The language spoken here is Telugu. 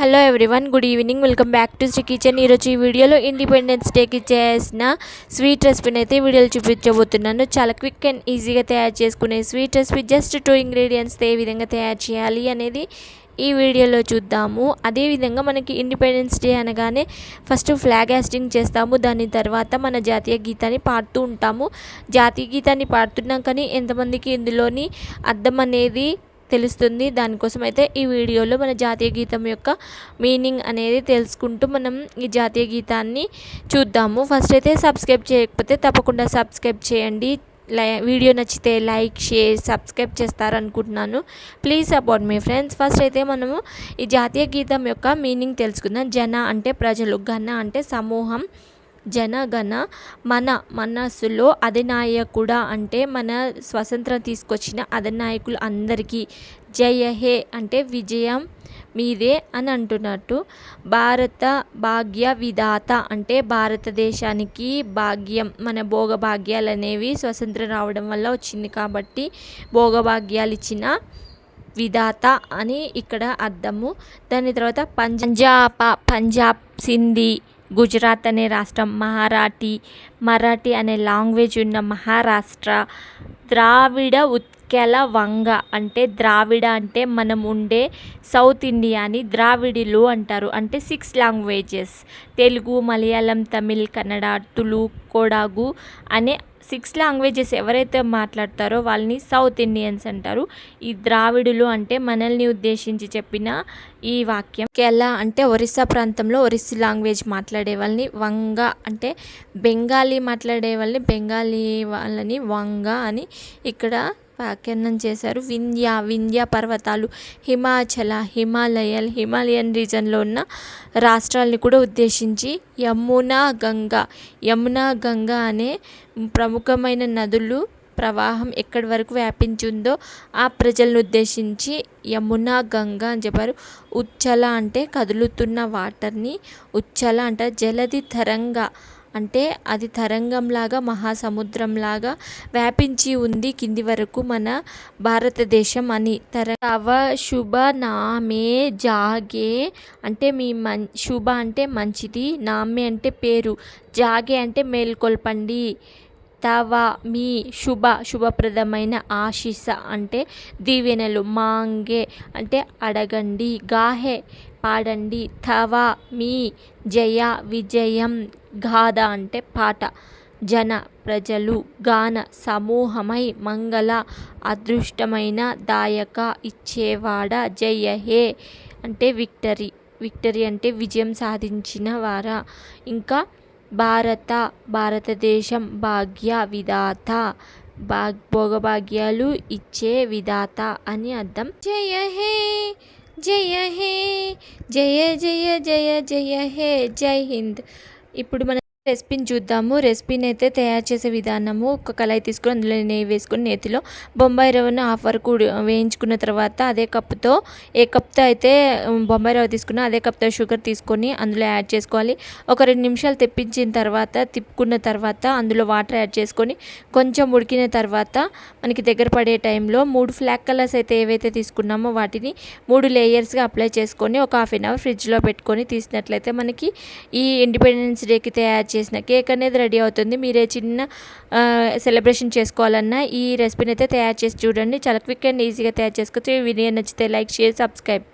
Hello everyone good evening welcome back to Sri kitchen ఈరోజు ఈ వీడియోలో ఇండిపెండెన్స్ డేకి చేసిన స్వీట్ రెసిపీని అయితే వీడియోలో చూపించబోతున్నాను. చాలా క్విక్ అండ్ ఈజీగా తయారు చేసుకునే స్వీట్ రెసిపీ జస్ట్ టూ ఇంగ్రీడియంట్స్తో ఏ విధంగా తయారు చేయాలి అనేది ఈ వీడియోలో చూద్దాము. అదేవిధంగా మనకి ఇండిపెండెన్స్ డే అనగానే ఫస్ట్ ఫ్లాగ్ హాస్టింగ్ చేస్తాము. దాని తర్వాత మన జాతీయ గీతాన్ని పాడుతూ ఉంటాము. జాతీయ గీతాన్ని పాడుతున్నాం కానీ ఎంతమందికి ఇందులోని అర్థం అనేది తెలుస్తుంది. దానికోసం అయితే ఈ వీడియోలో మన జాతీయ గీతం యొక్క మీనింగ్ అనేది తెలుసుకుంటూ మనం ఈ జాతీయ గీతాన్ని చూద్దాము. ఫస్ట్ అయితే సబ్స్క్రైబ్ చేయకపోతే తప్పకుండా సబ్స్క్రైబ్ చేయండి. లై వీడియో నచ్చితే లైక్ షేర్ సబ్స్క్రైబ్ చేస్తారనుకుంటున్నాను. ప్లీజ్ సపోర్ట్ మీ ఫ్రెండ్స్ ఫస్ట్ అయితే మనము ఈ జాతీయ గీతం యొక్క మీనింగ్ తెలుసుకుందాం. జన అంటే ప్రజలు ఘన అంటే సమూహం. జనగణ మన మనస్సులో అధినాయకుడా అంటే మన స్వతంత్రం తీసుకొచ్చిన అధినాయకులు అందరికీ జయ హే అంటే విజయం మీదే అని అంటున్నట్టు. భారత భాగ్య విధాత అంటే భారతదేశానికి భాగ్యం మన భోగభాగ్యాలు అనేవి స్వతంత్రం రావడం వల్ల వచ్చింది కాబట్టి భోగభాగ్యాలు ఇచ్చిన విధాత అని ఇక్కడ అర్థము. దాని తర్వాత పంజాబ పంజాబ్ సింధీ గుజరాత్ అనే రాష్ట్రం మహారాఠీ మరాఠీ అనే లాంగ్వేజ్ ఉన్న మహారాష్ట్ర ద్రావిడ ఉత్కెల వంగ అంటే ద్రావిడ అంటే మనం ఉండే సౌత్ ఇండియాని ద్రావిడిలు అంటారు. అంటే సిక్స్ లాంగ్వేజెస్. తెలుగు మలయాళం తమిళ్ కన్నడ తులు కొడాగు అనే సిక్స్ లాంగ్వేజెస్ ఎవరైతే మాట్లాడతారో వాళ్ళని సౌత్ ఇండియన్స్ అంటారు. ఈ ద్రావిడులు అంటే మనల్ని ఉద్దేశించి చెప్పిన ఈ వాక్యం. కేరళ అంటే ఒరిస్సా ప్రాంతంలో ఒరిస్సీ లాంగ్వేజ్ మాట్లాడే వాళ్ళని వంగ అంటే బెంగాలీ మాట్లాడే వాళ్ళని బెంగాలీ వాళ్ళని వంగ అని ఇక్కడ వ్యాఖ్యానం చేశారు. వింధ్య వింధ్య పర్వతాలు హిమాచల హిమాలయల్ హిమాలయన్ రీజన్లో ఉన్న రాష్ట్రాలని కూడా ఉద్దేశించి యమునా గంగా యమునా గంగా అనే ప్రముఖమైన నదులు ప్రవాహం ఎక్కడి వరకు వ్యాపించిందో ఆ ప్రజలను ఉద్దేశించి యమునా గంగా అని చెప్పారు. ఉచ్చల అంటే కదులుతున్న వాటర్ని ఉచ్చల అంటే జలది తరంగా అంటే అది తరంగంలాగా మహాసముద్రంలాగా వ్యాపించి ఉంది కింది వరకు మన భారతదేశం అని. తర తవ శుభ నామే జాగే అంటే మీ మం శుభ అంటే మంచిది నామే అంటే పేరు జాగే అంటే మేల్కొల్పండి. తవ మీ శుభ శుభప్రదమైన ఆశీస అంటే దీవెనలు మాంగే అంటే అడగండి గాహే పాడండి. తవ మీ జయ విజయం గాథ అంటే పాట. జన ప్రజలు గాన సమూహమై మంగళ అదృష్టమైన దాయక ఇచ్చేవాడ జయ హే అంటే విక్టరీ. విక్టరీ అంటే విజయం సాధించిన వారా. ఇంకా భారత భారతదేశం భాగ్య విధాత. భాగ్ భోగభాగ్యాలు ఇచ్చే విధాత అని అర్థం. జయ హే జయ హే జయ జయ జయ జయ హే జై హింద్. ఇప్పుడు మన రెసిపీని చూద్దాము. రెసిపీని అయితే తయారు చేసే విధానము ఒక కళాయి తీసుకొని అందులో నెయ్యి వేసుకొని నేతిలో బొంబాయి రవ్వను హాఫ్ వరకు వేయించుకున్న తర్వాత అదే కప్తో ఏ కప్తో అయితే బొంబాయి రవ్వ తీసుకున్నా అదే కప్తో షుగర్ తీసుకొని అందులో యాడ్ చేసుకోవాలి. ఒక రెండు నిమిషాలు తెప్పించిన తర్వాత తిప్పుకున్న తర్వాత అందులో వాటర్ యాడ్ చేసుకొని కొంచెం ఉడికిన తర్వాత మనకి దగ్గర పడే టైంలో మూడు ఫ్లాక్ కలర్స్ అయితే ఏవైతే తీసుకున్నామో వాటిని మూడు లేయర్స్గా అప్లై చేసుకొని ఒక హాఫ్ అన్ అవర్ ఫ్రిడ్జ్లో పెట్టుకొని తీసినట్లయితే మనకి ఈ ఇండిపెండెన్స్ డేకి తయారు చేసిన కేక్ అనేది రెడీ అవుతుంది. మీరే చిన్న సెలబ్రేషన్ చేసుకోవాలన్నా ఈ రెసిపీని అయితే తయారు చేసి చూడండి. చాలా క్విక్ అండ్ ఈజీగా తయారు చేసుకోవచ్చు. ఈ వీడియో నచ్చితే లైక్ షేర్ సబ్స్క్రైబ్